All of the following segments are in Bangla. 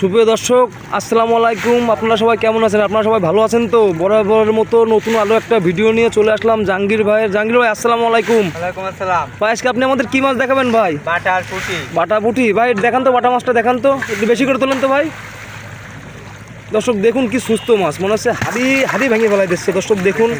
সুপ্রিয় দর্শক আসসালামু আলাইকুম। আপনারা সবাই কেমন আছেন? আপনারা সবাই ভালো আছেন তো? বরাবরের মতো নতুন আরও একটা ভিডিও নিয়ে চলে আসলাম জাহাঙ্গীর ভাইয়ের। জাহাঙ্গীর ভাই আসসালামু আলাইকুম। ওয়ালাইকুম আসসালাম। ভাই আজকে আপনি আমাদের কি মাছ দেখাবেন ভাই? বাটা আর পুটি। বাটা পুঁটি। ভাই দেখান তো বাটা মাছটা দেখান তো। একটু বেশি করে তোলেন তো ভাই। দর্শক দেখুন কি সুস্থ মাছ। মনে হচ্ছে হাড়ি হাড়ি ভেঙে ফেলাই দিচ্ছে দর্শক দেখুন।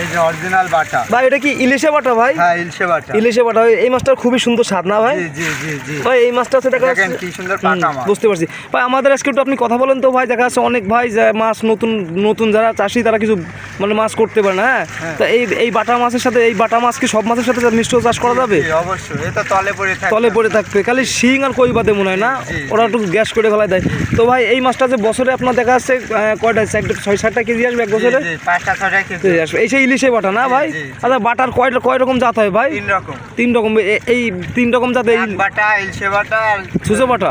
এই যে অরিজিনাল বাটা। ভাই এটা কি ইলিশে বাটা ভাই? হ্যাঁ ইলশে বাটা। ইলিশে বাটা ভাই এই মাছটার খুবই সুন্দর স্বাদ না ভাই? জি জি জি জি। ভাই এই মাছটা আছে দেখা যাচ্ছে কি সুন্দর পাকা মাছ। বুঝতে পারছি। ভাই আমাদের আজকে একটু আপনি কথা বলেন তো ভাই দেখা যাচ্ছে অনেক ভাই যে মাছ নতুন নতুন যারা চাষি তারা কিছু মানে মাছ করতে পারে না হ্যাঁ? হ্যাঁ। তা এই এই বাটা মাছের সাথে এই বাটা মাছ কি সব মাছের সাথে মিশ্র চাষ করা যাবে? অবশ্যই। এটা তলে পড়ে থাকে তলে পড়ে থাকবে। খালি শিং আর কই বাদে মনে হয় না? ওরা একটু গ্যাস করে ফেলায় দেয়। তো ভাই এই মাছটা যে বছরে আপনার দেখা যাচ্ছে কয়টা আছে? একটা ছয় সাতটা কেজি আসবে এক বছরে? পাঁচটা কেজি আসবে। এই সেই ইলিশে বাটা না ভাই। আচ্ছা বাটার কয় কয় রকম জাত হয় ভাই? তিন রকম। তিন রকম। এই তিন রকম জাত এই বাটা ইলশে বাটা আর সুজো বাটা?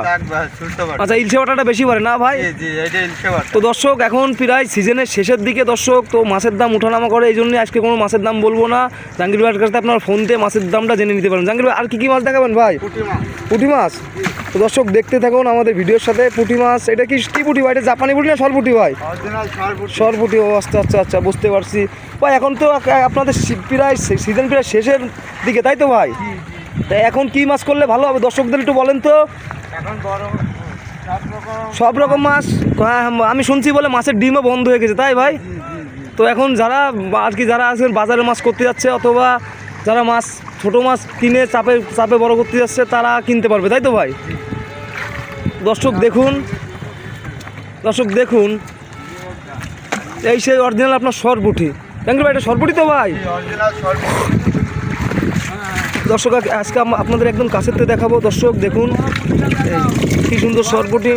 আচ্ছা ইলিশে বাটাটা বেশি পারে না ভাই? জি জি এটা ইলশে বাটা। তো দর্শক এখন প্রায় সিজনের শেষের দিকে দর্শক তো মাছের দাম ওঠানামা করে এই জন্যই আজকে কোনো মাছের দাম বলব না। জাহাঙ্গীর ভাইয়ের কাছে আপনার ফোন দিয়ে মাছের দামটা জেনে নিতে পারেন। জাহাঙ্গীর ভাই আর কী কী মাছ দেখাবেন ভাই? পুঁটি মাছ। তো দর্শক দেখতে থাকুন আমাদের ভিডিওর সাথে। পুঁটি মাছ এটা কি কি পুঁটি ভাই? এটা জাপানি পুঁটি না সরপুটি ভাই? সরপুটি ও আচ্ছা আচ্ছা আচ্ছা বুঝতে পারছি। ভাই এখন তো আপনাদের প্রায় সিজন প্রায় শেষের দিকে তাই তো ভাই? তা এখন কি মাছ করলে ভালো হবে? দর্শকদের একটু বলেন তো। এখন বড় সব রকম। মাছ? হ্যাঁ আমি শুনছি বলে মাছের ডিমও বন্ধ হয়ে গেছে তাই ভাই? তো এখন যারা আর কি যারা আছেন বাজারে মাছ করতে যাচ্ছে অথবা যারা মাছ ছোট মাছ কিনে চাপে চাপে বড় করতে যাচ্ছে তারা কিনতে পারবে তাই তো ভাই? দর্শক দেখুন দর্শক দেখুন এই সেই অরিজিনাল আপনার সরপুটি জাঙ্গির ভাই এটা সরপুটি তো ভাই? দর্শক আজ- আজকে আপনাদের একদম কাছের থেকে দেখাবো। দর্শক দেখুন কি সুন্দর সরপুটি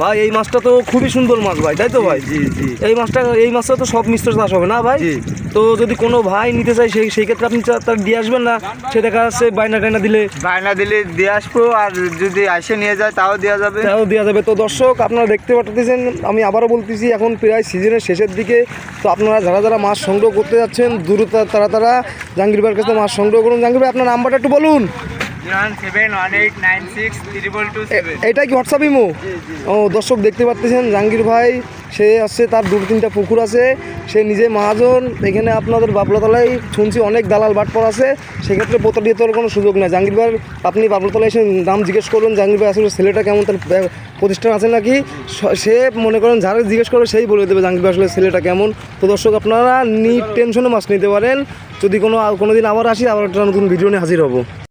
ভাই এই মাছটা তো খুবই সুন্দর মাছ ভাই তাই তো ভাই? জি জি এই মাছটা এই মাছটা তো সব মিশ্র চাষ হবে না ভাই? তো যদি কোনো ভাই নিতে চাই সেই সেই ক্ষেত্রে আপনি তার দিয়ে আসবেন না? সে দেখা যাচ্ছে বাইনা টাইনা দিলে। বায়না দিলে দিয়ে আসব আর যদি আসে নিয়ে যায় তাও দেওয়া যাবে। তাও দেওয়া যাবে। তো দর্শক আপনারা দেখতে পাচ্ছেন আমি আবারও বলতেছি এখন প্রায় সিজনের শেষের দিকে। তো আপনারা যারা যারা মাছ সংগ্রহ করতে যাচ্ছেন দ্রুত তারা তারা জাহাঙ্গীর ভাইয়ের কাছে মাছ সংগ্রহ করুন। জাহাঙ্গীর ভাই আপনার নাম্বারটা একটু বলুন। Zero one seven one eight nine six triple two seven এটাই কি হোয়াটসঅ্যাপ ইমো? ও দর্শক দেখতে পাচ্ছেন জাহাঙ্গীর ভাই সে আসছে তার দু তিনটা পুকুর আছে সে নিজে মহাজন এখানে আপনাদের বাবলাতলায় শুনছি অনেক দালাল বাটপর আছে সেক্ষেত্রে প্রতারিত কোনো সুযোগ নেই। জাহাঙ্গীর ভাই আপনি বাবলাতলায় এসে নাম জিজ্ঞেস করুন জাহাঙ্গীর ভাই আসলে ছেলেটা কেমন তার প্রতিষ্ঠান আছে নাকি? সে মনে করেন যারা জিজ্ঞেস করবে সেই বলে দেবে জাহাঙ্গীর ভাই আসলে ছেলেটা কেমন। তো দর্শক আপনারা নি টেনশনে মাছ নিতে পারেন যদি কোনো কোনো দিন আবার আসি আবার একটা নতুন ভিডিও নিয়ে হাজির হব।